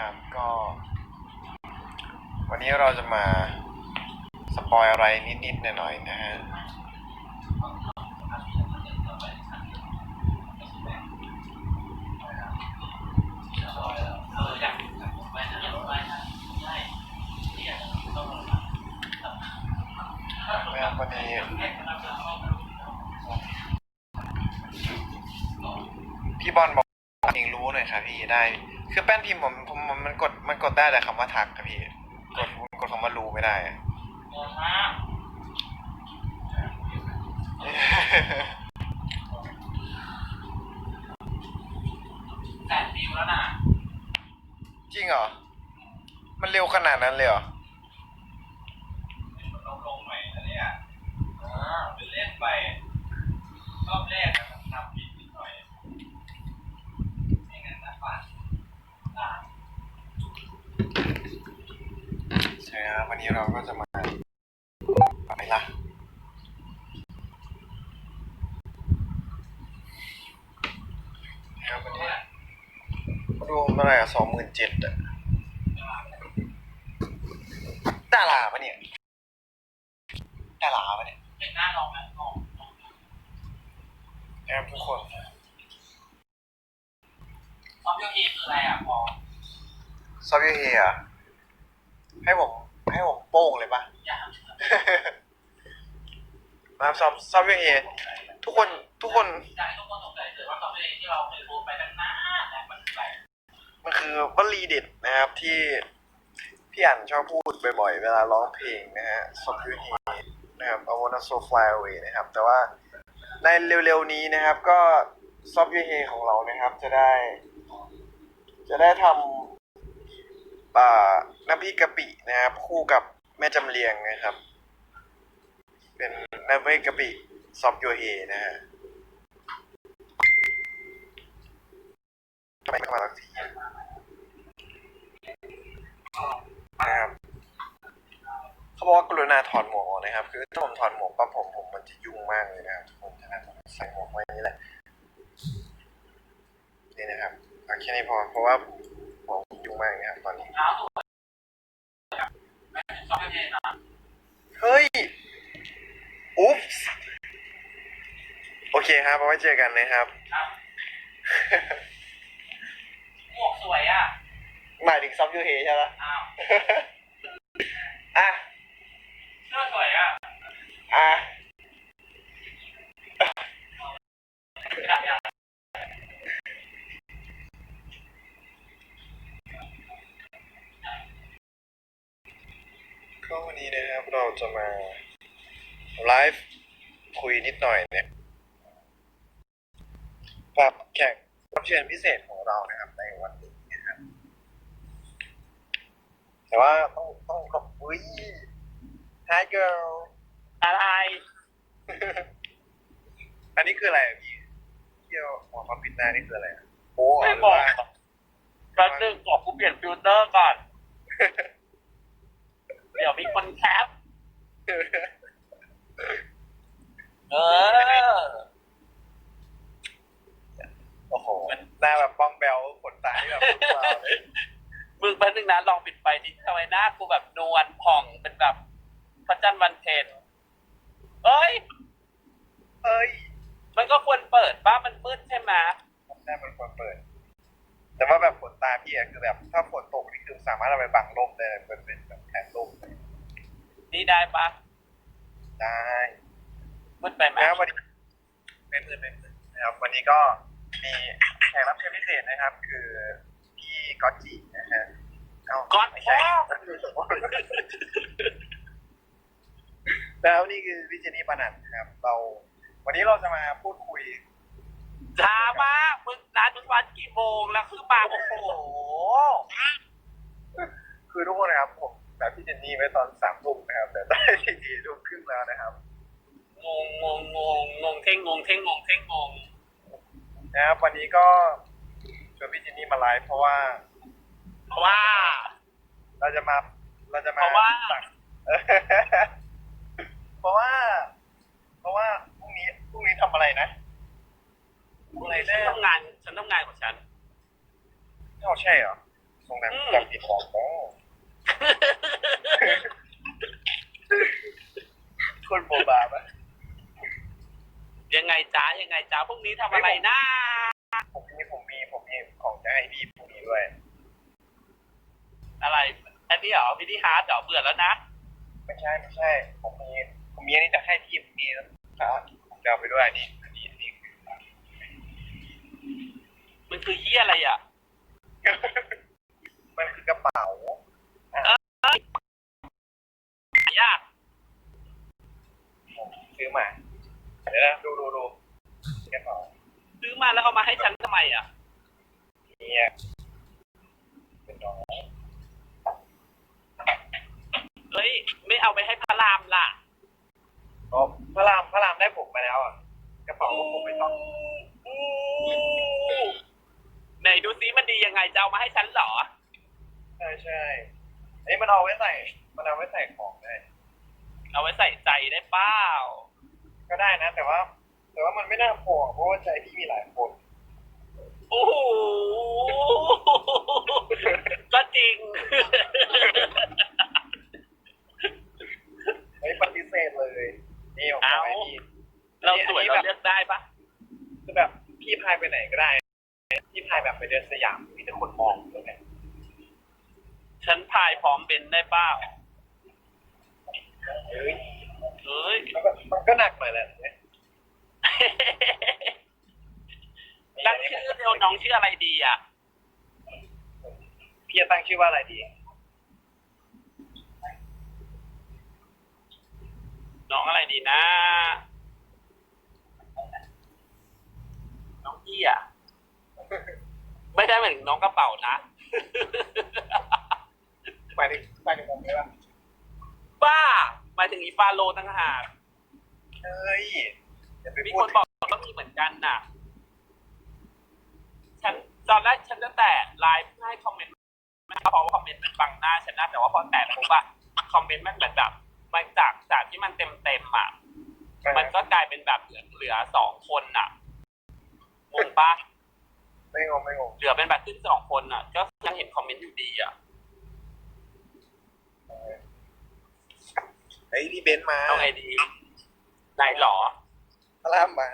นะครับก็ วันนี้เราจะมาสปอยอะไรนิดๆหน่อยๆนะฮะนะครับวันนี้พี่บอลบอกเองรู้หน่อยครับพี่ได้ คือแป้นพิมพ์ผมผมผมมันกดมันกดได้แต่คำว่าทักครับพี่ กดกดคำว่ารู้ไม่ได้อะแปดวิวแล้วนะจริงเหรอ มันเร็วขนาดนั้นเลยเหรอ ลงลงใหม่นะเนี่ยอ่าเป็นเล่นไป รอบแรกนะมันทำผิดนิดหน่อยไม่งั้นนะป่านอ่า ใช่ครับวันนี้เราก็จะมาอะไรล่ะนะครับวันนี้รวมเท่าไหร่อะสองหมื่นเจ็ดอะดาราปะเนี่ยดาราปะเนี่ยเป็นหน้าลองไหมลองลองนะครับทุกคนซอฟต์แวร์เอคืออะไรอะพอ ซอฟต์แวร์เฮียให้ผมให้ผมโป้งเลยปะอยากนะครับซอฟซอฟต์แวร์เฮียทุกคนทุกคนอยากให้ทุกคนสงสัยเกิดว่าซอฟต์แวร์ที่เราเคยพูดไปตั้งนานแล้วมันคืออะไรมันคือวลีเด็ดนะครับที่พี่อั๋นชอบพูดบ่อยๆ เวลาร้องเพลงนะฮะ Stop You Here นะครับ I wanna so fly away นะครับ แต่ว่าในเร็วๆนี้นะครับ ก็ Stop You Here ของเรานะครับ จะได้ จะได้ทำอ่า น้ำพริกกะปินะครับคู่กับแม่จำเรียงนะครับ เป็นน้ำพริกกะปิ Stop You Here นะฮะทำไมไม่มาสักทีนะครับเขาบอกว่ากรุณาถอดหมวกออกนะครับ คือถ้าผมถอดหมวกปั๊บผมผมมันจะยุ่งมากเลยนะครับทุกคนฉะนั้นผมใส่หมวกไว้นี่แหละนี่นะครับเอาแค่นี้พอเพราะว่าผม มากนะครับตอนนี้เท้าสวยไม่เป็นซอฟต์แวร์นะเฮ้ย อุ๊บส์โอเคครับเอาไว้เจอกันนะครับครับ หมวกสวยอะ หมายถึงซับยูเฮใช่ไหมอ้าว อะ เสื้อสวยอะ อะ อยากอยาก ก็วันนี้นะครับเราจะมาไลฟ์คุยนิดหน่อยเนี่ยกับแขกรับเชิญพิเศษของเรานะครับในวันนี้นะครับ แต่ว่าต้องต้องขอบอุ้ย Hi girl อะไร อันนี้คืออะไรอะพี่เที่ยวหัวความปิดหน้านี่คืออะไรอะโอ้ไม่หรืบอกว่า แป๊บนึงขอกูเปลี่ยนฟิลเตอร์ก่อน เดี๋ยวมีคนแคปเออ โอ้โห หน้าแบบบ้องแบลขนตาที่แบบว้าวเลยมึงแป๊บนึงนะลองปิดไฟดิทำไมหน้ากูแบบนวลผ่องเป็นแบบพระจันทร์วันเพ็ญเอ้ย เอ้ย มันก็ควรเปิดป้ามันมืดใช่ไหมหน้ามันควรเปิด แต่ว่าแบบขนตาพี่อะคือแบบถ้าฝนตกนี่คือสามารถเอาไปบังลมได้เลยเป็นเป็นแบบแผนลมเลยนี่ได้ปะได้มืดไปไหมนะครับวันนี้ไม่มืดไม่มืดนะครับวันนี้ก็มีแขกรับเชิญพิเศษนะครับ คือพี่ก๊อตจินะฮะเาก๊อตไม่พ่ใช่อแล้วนี่คือพี่เจนี่ปานันนะครับ เรา วันนี้เราจะมาพูดคุย ช้ามากมึงนัดวันกี่โมงแล้วคือมาโอ้โห คือทุกคนนะครับผมแบบพี่เจนนี่ไว้ตอนสามทุ่มนะครับ แต่ได้ทีทีทุ่มครึ่งแล้วนะครับ งงงงงงงงเท่งงงเท่งงงเท่งงงนะครับวันนี้ก็ชวนพี่เจนนี่มาไลฟ์เพราะว่า เพราะว่า เราจะมาเราจะมาเพราะว่า ตัก เพราะว่า เพราะว่าพรุ่งนี้พรุ่งนี้ทำอะไรนะ พรุ่งนี้ฉันทำงาน ฉันทำงานของฉันไม่ใช่เหรอตรงนั้นอืม จำผิดของแล้วคนโบบาปะยังไงจ้ายังไงจ้าพรุ่งนี้ทำอะไรนะผมมีผมมีผมมีของจะให้พี่พรุ่งนี้ด้วยอะไร อันนี้เหรอพิธีฮาร์ดเหรอเบื่อแล้วนะ ไม่ใช่ไม่ใช่ ผมมีผมมีอันนี้จะให้พี่ผมมีนะครับผมจะเอาไปด้วยอันนี้อันนี้อันนี้ มันคือเยี่ยอะไรอะ มันคือกระเป๋า หายากผมซื้อมา เดี๋ยวนะดูดูดูกระเป๋าซื้อมาแล้วเอามาให้ฉันทำไมอะ เนี่ยเป็นน้องเฮ้ย ไม่เอาไปให้พระรามล่ะอ๋อพระรามพระรามได้ผมมาแล้วอะ กระเป๋าก็ผมไม่ต้อง อู้ไหนดูซิมันดียั งไงจะเอามาให้ฉันเหรอ ใช่ใช่เอ้ยมันเอาไว้ใส่ มันเอาไว้ใส่ของได้ เอาไว้ใส่ใจได้เปล่าก็ได้นะ แต่ว่า แต่ว่ามันไม่น่าพอเพราะว่าใจพี่มีหลายคน โอ้โหก็จริงไม่ปฏิเสธเลย นี่ผมเอาเอาให้พี่เราสวยเราเลือกได้ปะ คือแบบพี่พายไปไหนก็ได้ พี่พายแบบไปเดินสยามมีแต่คนมองเลยเนี่ยฉันพายพร้อมเบนได้เปล่าเฮ้ยเฮ้ยมันก็มันก็หนักหน่อยแหละเนี่ยตั้งชื่อเร็วน้องชื่ออะไรดีอะ พี่จะตั้งชื่อว่าอะไรดี น้องอะไรดีนะ น้องเอี้ย ไม่ได้เหมือนน้องกระเป๋านะหมายถึงหมายถึงผมเลยปะบ้าหมายถึงอีฟาโลตั้งหากเฮ้ยอย่าไปมีพูคดนบอกว่ามีเหมือนกันน่ะ ฉันตอนแรกฉันจะแตะไลน์เพื่อให้คอมเมนต์ไม่เพราะว่าคอมเมนต์มันบังหน้าฉันนะแต่ว่าพอแตะแล้วปุ๊บอะคอมเมนต์มันเหมือนแบบมันจากจากที่มันเต็มเต็มๆอะ มันก็กลายเป็นแบบเหลือเหลือสองคนน่ะงงปะ ไม่งงไม่งงเหลือเป็นแบบขึ้นสองคนน่ะ ก็ยังเห็นคอมเมนต์อยู่ดีอะเฮ้ยพี่เบนซ์มาเอาไงดีไหนหรอพระรามมา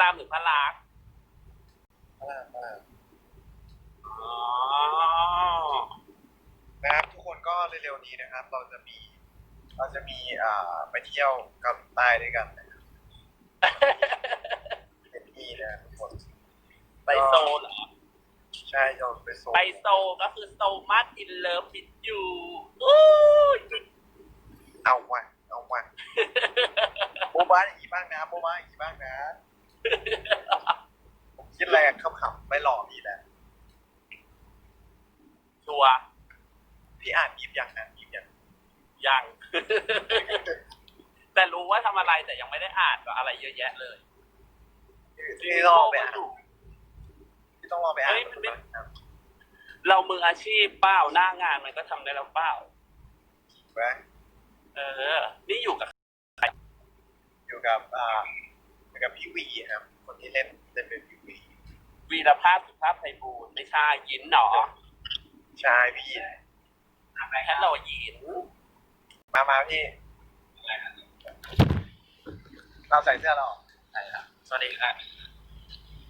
รามหรือพระลักษมณ์พระรามพระรามอ๋อนะครับทุกคนก็เร็วๆนี้นะครับ เราจะมี เราจะมีอ่าไปเที่ยวเกาหลีใต้ด้วยกันนะครับ เป็นที่นะทุกคน ไปโซลเหรอ ใช่เราไปโซนไปโซลก็คือโซมัดอินเลิฟวิดยูอู้ยเอาว่ะเอาว่ะโบะบ้าอย่างนี้บ้างนะโบะบ้าอย่างนี้บ้างนะ ผมคิดอะไรขำๆไม่หล่อดีแหละชัวร์พี่อ่านยิบยังนะยิบยังยัง แต่รู้ว่าทำอะไรแต่ยังไม่ได้อ่านก็อะไรเยอะแยะเลย พี่ต้องลองไปอ่าน พี่ต้องลองไปอ่านเฮ้ยมันไม่ครับเรามืออาชีพเปล่าหน้างานมันก็ทำได้แล้วเปล่า แบงเออ นี่อยู่กับอยู่กับอ่าอยู่กับพี่วีครับ คนที่เล่นเล่นเป็นพี่วี วีรภาพสุภาพไพบูลย์ไม่ใช่ยินหนอใช่พี่แค่เรายิน มามาพี่ เราใส่เสื้อเราใช่ครับสวัสดีครับ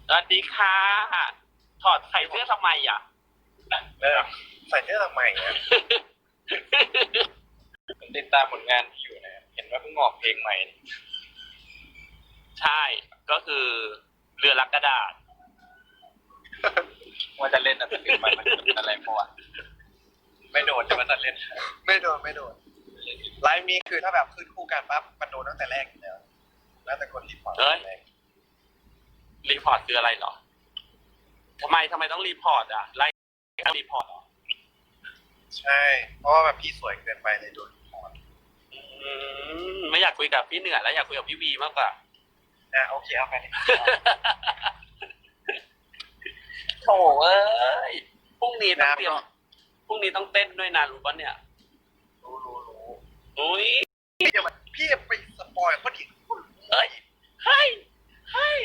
สวัสดีค่ะ ถอดใส่เสื้อทำไมอะ เออใส่เสื้อทำไมอะผมติดตามผลงานที่อยู่นะครับเห็นว่าเพิ่งออกเพลงใหม่ ใช่ก็คือเรือลักกระดาษ ว่าจะเล่นอะไรขึ้นมามันเป็นอะไรเพราะว่าไม่โดนจะมาตัดเล่น ไม่โดนไม่โดนไลฟ์มีคือถ้าแบบขึ้นคู่กันปั๊บมันโดนตั้งแต่แรกอยู่แล้วแล้วแต่คนรีพอร์ตเอ้ยตั้งแต่แรกรีพอร์ตคืออะไรเหรอ ทำไมทำไมต้องรีพอร์ตอะไล่รีพอร์ตเหรอใช่ เพราะว่าแบบพี่สวยเกินไปเลยโดนรีพอร์ตอืมไม่อยากคุยกับพี่เหนือแล้วอยากคุยกับพี่วีมากกว่าอะโอเคเอาไปดิโถเอ้ยพรุ่งนี้ต้องเตรียมพรุ่งนี้ต้องเต้นด้วยนะรู้ปะเนี่ยรู้รู้รู้อุ้ยพี่จะมาพี่จะไปสปอยเขาดิเอ้ยเฮ้ยเฮ้ย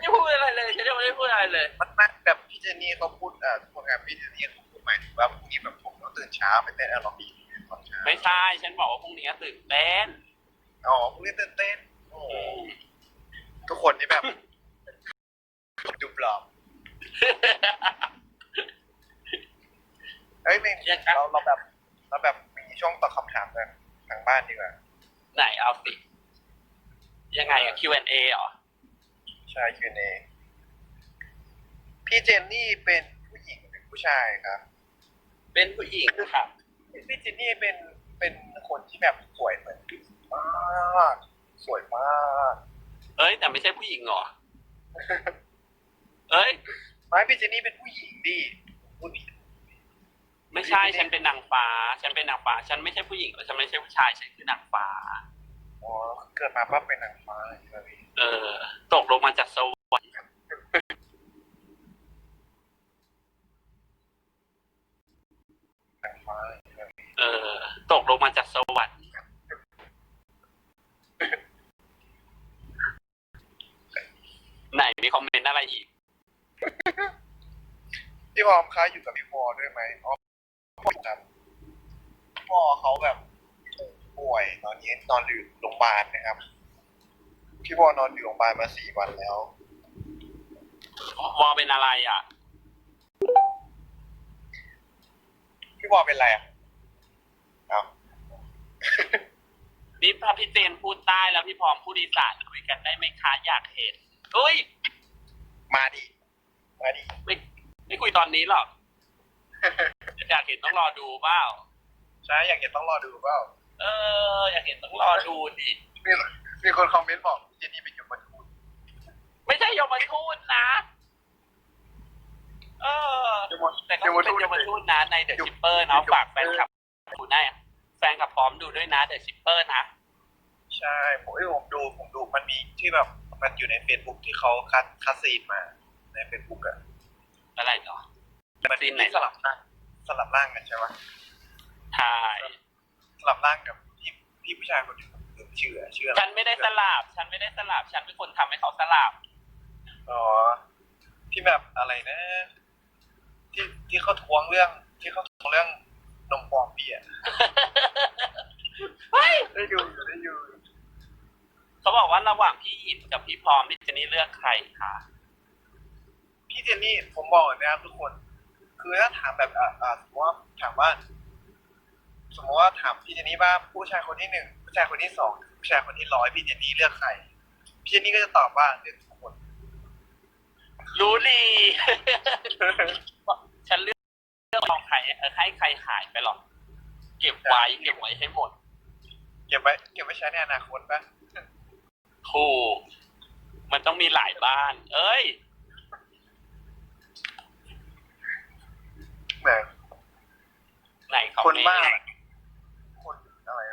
ไม่ได้พูดอะไรเลยฉันยังไม่ได้พูดอะไรเลย มันน่าแบบพี่จะนนี่เขาพูดอ่าโปรแกรมพี่เจนนี่เขาพูดหมายถึงว่าพรุ่งนี้แบบผมต้องตื่นเช้าไปเต้นแอโรบิกตอนเช้าไม่ใช่ ฉันบอกว่าพรุ่งนี้ตื่นเต้นอ๋อพรุ่งนี้ตื่นเต้นโอ้โหทุกคนนี่แบบดูบลอมเฮ้ยเมงยังครับเราเราแบบเราแบบมีช่วงตอบคำถามกันทางบ้านดีกว่า ไหนเอาสิยังไงอะ Q&A เหรอ ใช่คือเนพี่เจนนี่เป็นผู้หญิงหรือผู้ชายครับ เป็นผู้หญิงค่ะพี่เจนนี่เป็นเป็นคนที่แบบสวยเหมือนมากสวยมากเอ้ยแต่ไม่ใช่ผู้หญิงเหรอ เอ้ยไม่พี่เจนนี่เป็นผู้หญิงดิผู้หญิงไม่ใช่ฉันเป็นนางฟ้า ฉันเป็นนางฟ้า ฉันไม่ใช่ผู้หญิงแล้วฉันไม่ใช่ผู้ชายฉันคือนางฟ้า อ๋อเกิดมาปั๊บเป็นนางฟ้าใช่ไหมพี่เออ ตกลงมาจากสวรรค์นางฟ้าใช่ไหมพี่เออ ตกลงมาจากสวรรค์ไหนมีคอมเมนต์อะไรอีก พี่วอมคะอยู่กับพี่วอด้วยไหมอ๋อครับพี่วอเขาแบบป่วย ตอนนี้นอนอยู่โรงพยาบาลนะครับ พี่วอนอนอยู่โรงพยาบาลมาสี่วันแล้ว วอเป็นอะไรอะ พี่วอเป็นไรอะเอานี่พอพี่เจนพูดใต้แล้วพี่พร้อมพูดอีสานคุยกันได้ไหมคะอยากเห็นเอ้ย มาดิ มาดิ ไม่ไม่คุยตอนนี้หรอก อยากเห็นต้องรอดูเปล่า ใช่ อยากเห็นต้องรอดูเปล่า เออ อยากเห็นต้องรอดูดิ มีมีคนคอมเมนต์บอกเจนนี่เป็นยมทูตไม่ใช่ยมทูตนะ เออแต่ก็เป็นยมทูตนะในเดอะชิปเปอร์เนาะฝากแฟนคลับดูได้แฟนคลับพร้อมดูด้วยนะเดอะชิปเปอร์นะ ใช่ผมเอ้ยผมดูผมดูมันมีที่แบบมันอยู่ใน Facebook ที่เขาคัดคัดซีนมาใน Facebook อะอะไรเหรอมันซีนไหนสลับร่างสลับร่างกันใช่ไหมใช่ สลับร่างกับพี่พี่ผู้ชายคนหนึ่งลืมชื่ออะชื่ออะไรฉันไม่ได้สลับ ฉันไม่ได้สลับ ฉันเป็นคนทำให้เขาสลับ อ๋อที่แบบอะไรนะ ที่ที่เขาทวงเรื่อง ที่เขาทวงเรื่องนมปลอมพี่อะเฮ้ยได้ดูอยู่ได้อยู่เขาบอกว่าระหว่างพี่หยินกับพี่พร้อมพี่เจนนี่เลือกใครคะพี่เจนนี่ผมบอกเลยนะครับทุกคน คือถ้าถามแบบอ่าอ่าสมมติว่าถามว่า สมมติว่าถามพี่เจนนี่ว่าผู้ชายคนที่หนึ่งผู้ชายคนที่สองผู้ชายคนที่ร้อยพี่เจนนี่เลือกใครพี่เจนนี่ก็จะตอบว่าเลือกทุกคน รู้ดีฉันเลือกเลือกของใครเออให้ใครหายไปหรอก เก็บไว้เก็บไว้ให้หมด เก็บไว้เก็บไว้ใช้ในอนาคตปะถูกมันต้องมีหลายบ้าน เอ้ยแหมไหนเขาคนไม่บ้าคนอะไร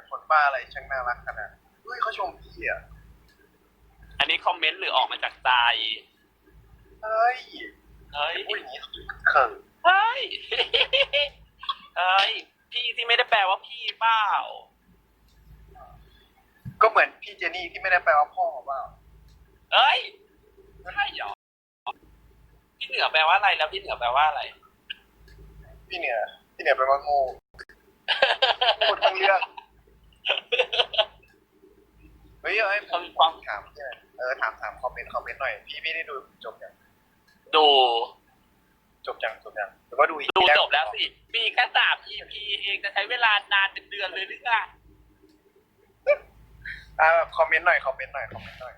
คนบ้าอะไรช่างน่ารักขนาดเฮ้ยเขาชมพี่อะอันนี้คอมเมนต์หรือออกมาจากใจเฮ้ยเฮ้ยพูดอย่างนี้เขินเฮ้ยเฮ้ยพี่ที่ไม่ได้แปลว่าพี่เปล่าก็เหมือนพี่เจนี่ที่ไม่ได้แปลว่าพ่อเปล่าเอ้ยใช่เหรอพี่เหนือแปลว่าอะไรแล้วพี่เหนือแปลว่าอะไร พี่เหนือพี่เหนือแปลว่าโง่พูดทั้งเรื่อง เฮ้ยเอ้ยเขามีความถามเนี่ยเออถามถามคอมเมนต์คอมเมนต์หน่อย พี่พี่ได้ดูจบยังดูจบยังจบยังหรือว่าดูอีกดูจบแล้วสิ มีแค่สาม EP เองจะใช้เวลานานเป็นเดือนเลยหรือไงอ่าคอมเมนต์หน่อยคอมเมนต์หน่อยคอมเมนต์หน่อย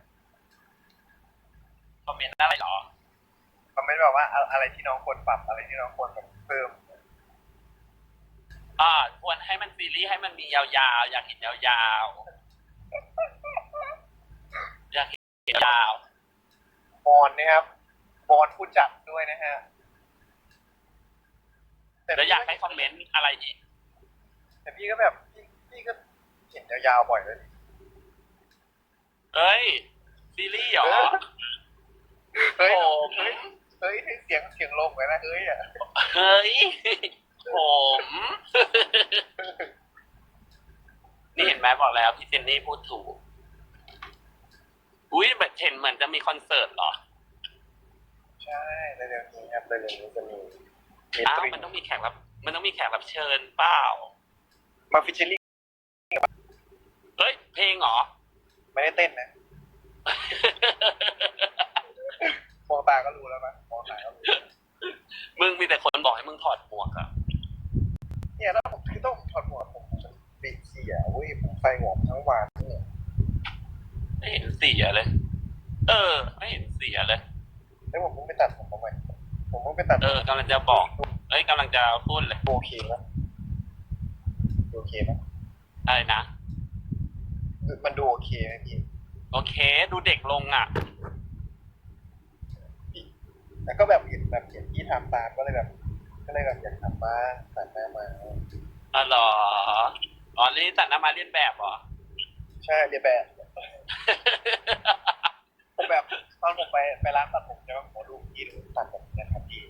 คอมเมนต์อะไรเหรอคอมเมนต์แบบว่าอะอะไรที่น้องควรปรับอะไรที่น้องควรแบบเพิ่ม อ่าควรให้มันซีรีส์ให้มันมียาวๆ อยากเห็นยาวๆ อยากเห็นยาวบอลนะครับบอลผู้จัดด้วยนะฮะแล้วอยากให้คอมเมนต์อะไรอีก แต่พี่ก็แบบ พี่พี่ก็เห็นยาวๆบ่อยเลยเอ้ย ซีรีส์เหรอเฮ้ยโอ้เฮ้ยเฮ้ยเสียงเสียงลงไว้นะเฮ้ยอะเฮ้ย ผม นี่เห็นไหมบอกแล้วพี่เจนนี่พูดถูก อุ้ยแบบเห็นเหมือนจะมีคอนเสิร์ตเหรอ ใช่เร็วๆนี้ครับเร็วๆนี้จะมีมีอ้าวตรีมันต้องมีแขกรับ มันต้องมีแขกรับเชิญเปล่า มาฟิชเชอรี่เฮ้ย เพลงเหรอ ไม่ได้เต้นนะมองตาก็รู้แล้วมั้ยมองตาก็รู้มึงมีแต่คนบอกให้มึงถอดหมวกอะ เนี่ยแล้วผมคือต้องถอดหมวกผมมันปิดเสียเว้ยผมใส่หมวกทั้งวันเนี่ยไม่เห็นเสียเลย เออ ไม่เห็นเสียเลยแล้วผมเพิ่งไปตัดผมมาใหม่ผมเพิ่งไปตัดเออกำลังจะบอกเอ้ยกำลังจะพูดเลยโอเคไหมโอเคไหมอะไรนะมันดูโอเคไหมพี่โอเค ดูเด็กลงอะ แล้วก็แบบเห็นแบบเห็นพี่ทำตามก็เลยแบบ ก็เลยแบบอยากทำบ้างตัดหน้ามาอ๋อหรออ๋อนี่ตัดหน้ามาเรียนแบบเหรอ ใช่เรียนแบบผมแบบตอนผมไปไปร้านตัดผมจะมาขอดูพี่หรือตัดแบบนี้ครับพี่